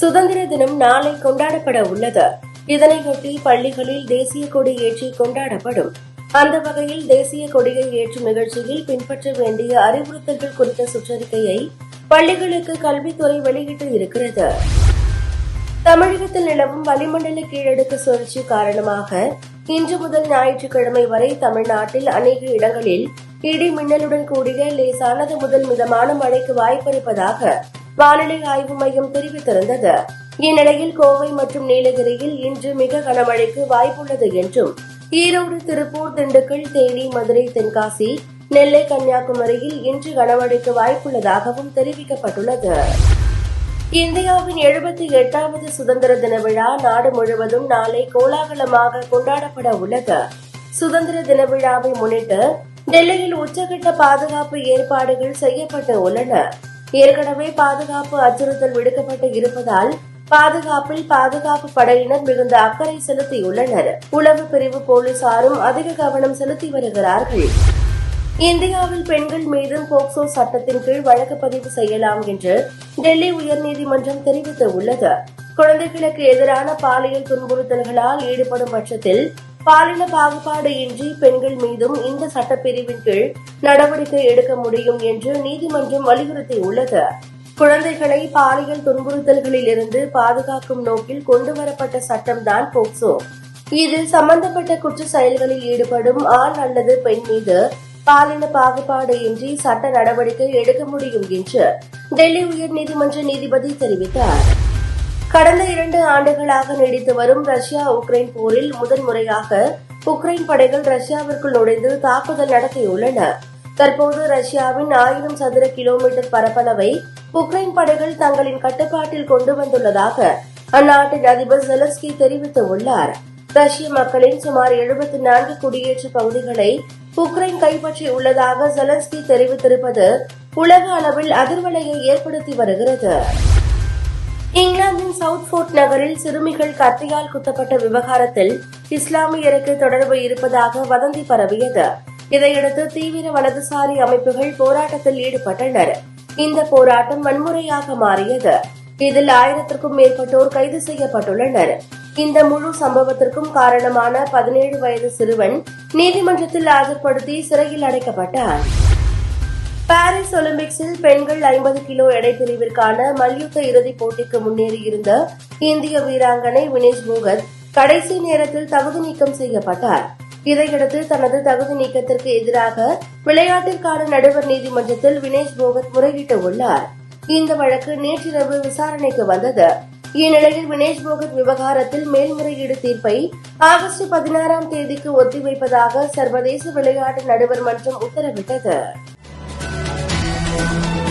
சுதந்திர தினம் நாளை கொண்டாடப்பட உள்ளது. இதனையொட்டி பள்ளிகளில் தேசிய கொடி ஏற்றி கொண்டாடப்படும். அந்த வகையில் தேசிய கொடியை ஏற்றும் நிகழ்ச்சியில் பின்பற்ற வேண்டிய அறிவுறுத்தல்கள் குறித்த சுற்றறிக்கையை பள்ளிகளுக்கு கல்வித்துறை வெளியிட்டு இருக்கிறது. தமிழகத்தில் நிலவும் வளிமண்டல கீழடுக்கு சுழற்சி காரணமாக இன்று முதல் ஞாயிற்றுக்கிழமை வரை தமிழ்நாட்டில் அநேக இடங்களில் இடி மின்னலுடன் கூடிய லேசானது முதல் மிதமான மழைக்கு வாய்ப்பிருப்பதாக வானிலை ஆய்வு மையம் தெரிவித்திருந்தது இந்நிலையில் கோவை மற்றும் நீலகிரியில் இன்று மிக கனமழைக்கு வாய்ப்புள்ளது என்றும் ஈரோடு திருப்பூர் திண்டுக்கல் தேனி மதுரை தென்காசி நெல்லை கன்னியாகுமரியில் இன்று கனமழைக்கு வாய்ப்புள்ளதாகவும் தெரிவிக்கப்பட்டுள்ளது. இந்தியாவின் எழுபத்தி எட்டாவது சுதந்திர தின விழா நாடு முழுவதும் நாளை கோலாகலமாக கொண்டாடப்பட உள்ளது. சுதந்திர தின விழாவை முன்னிட்டு டெல்லியில் உச்சகட்ட பாதுகாப்பு ஏற்பாடுகள் செய்யப்பட்டு உள்ளன. ஏற்கனவே பாதுகாப்பு அச்சுறுத்தல் விடுக்கப்பட்டு இருப்பதால் பாதுகாப்பில் பாதுகாப்பு படையினர் மிகுந்த அக்கறை செலுத்தியுள்ளனர். உளவு பிரிவு போலீசாரும் அதிக கவனம் செலுத்தி வருகிறார்கள். இந்தியாவில் பெண்கள் மீது போக்சோ சட்டத்தின் கீழ் வழக்கு பதிவு செய்யலாம் என்று டெல்லி உயர்நீதிமன்றம் தெரிவித்துள்ளது. குழந்தைகளுக்கு எதிரான பாலியல் துன்புறுத்தல்களால் ஈடுபடும் பட்சத்தில் பாலின பாகுபாடு இன்றி பெண்கள் மீதும் இந்த சட்டப்பிரிவின் கீழ் நடவடிக்கை எடுக்க முடியும் என்று நீதிமன்றம் வலியுறுத்தியுள்ளது. குழந்தைகளை பாலியல் துன்புறுத்தல்களில் இருந்து பாதுகாக்கும் நோக்கில் கொண்டுவரப்பட்ட சட்டம்தான் போக்சோ. இதில் சம்பந்தப்பட்ட குற்ற செயல்களில் ஈடுபடும் ஆண் அல்லது பெண் மீது பாலின பாகுபாடு இன்றி சட்ட நடவடிக்கை எடுக்க முடியும் என்று டெல்லி உயர்நீதிமன்ற நீதிபதி தெரிவித்தார். கடந்த இரண்டு ஆண்டுகளாக நீடித்து வரும் ரஷ்யா உக்ரைன் போரில் முதன்முறையாக உக்ரைன் படைகள் ரஷ்யாவிற்குள் நுழைந்து தாக்குதல் நடத்தியுள்ளன. தற்போது ரஷ்யாவின் ஆயிரம் சதுர கிலோமீட்டர் பரப்பளவை உக்ரைன் படைகள் தங்களின் கட்டுப்பாட்டில் கொண்டு வந்துள்ளதாக அந்நாட்டின் அதிபர் செலஸ்கி தெரிவித்துள்ளார். ரஷ்ய மக்களின் சுமார் எழுபத்தி நான்கு குடியேற்ற பகுதிகளை உக்ரைன் கைப்பற்றி உள்ளதாக தெரிவித்திருப்பது உலக அளவில் அதிர்வலையை ஏற்படுத்தி வருகிறது. இங்கிலாந்தின் சவுத்ஃபோர்ட் நகரில் சிறுமிகள் கத்தியால் குத்தப்பட்ட விவகாரத்தில் இஸ்லாமியருக்கு தொடர்பு இருப்பதாக வதந்தி பரவியது. இதையடுத்து தீவிர வலதுசாரி அமைப்புகள் போராட்டத்தில் ஈடுபட்டனர். இந்த போராட்டம் வன்முறையாக மாறியது. இதில் ஆயிரத்திற்கும் மேற்பட்டோர் கைது செய்யப்பட்டுள்ளனர். இந்த முழு சம்பவத்திற்கும் காரணமான பதினேழு வயது சிறுவன் நீதிமன்றத்தில் ஆஜர்படுத்தி சிறையில் அடைக்கப்பட்டார் பாரிஸ் ஒலிம்பிக்ஸில் பெண்கள் ஐம்பது கிலோ எடை பிரிவிற்கான மல்யுத்த இறுதிப் போட்டிக்கு முன்னேறியிருந்த இந்திய வீராங்கனை வினேஷ் போகத் கடைசி நேரத்தில் தகுதி நீக்கம் செய்யப்பட்டார். இதையடுத்து தனது தகுதி நீக்கத்திற்கு எதிராக விளையாட்டிற்கான நடுவர் நீதிமன்றத்தில் வினேஷ் போகத் முறையிட்டுள்ளார் இந்த வழக்கு நேற்றிரவு விசாரணைக்கு வந்தது. இந்நிலையில் வினேஷ் போகத் விவகாரத்தில் மேல்முறையீடு தீர்ப்பை ஆகஸ்ட் பதினாறாம் தேதிக்கு ஒத்திவைப்பதாக சர்வதேச விளையாட்டு நடுவர் மன்றம் உத்தரவிட்டது. Música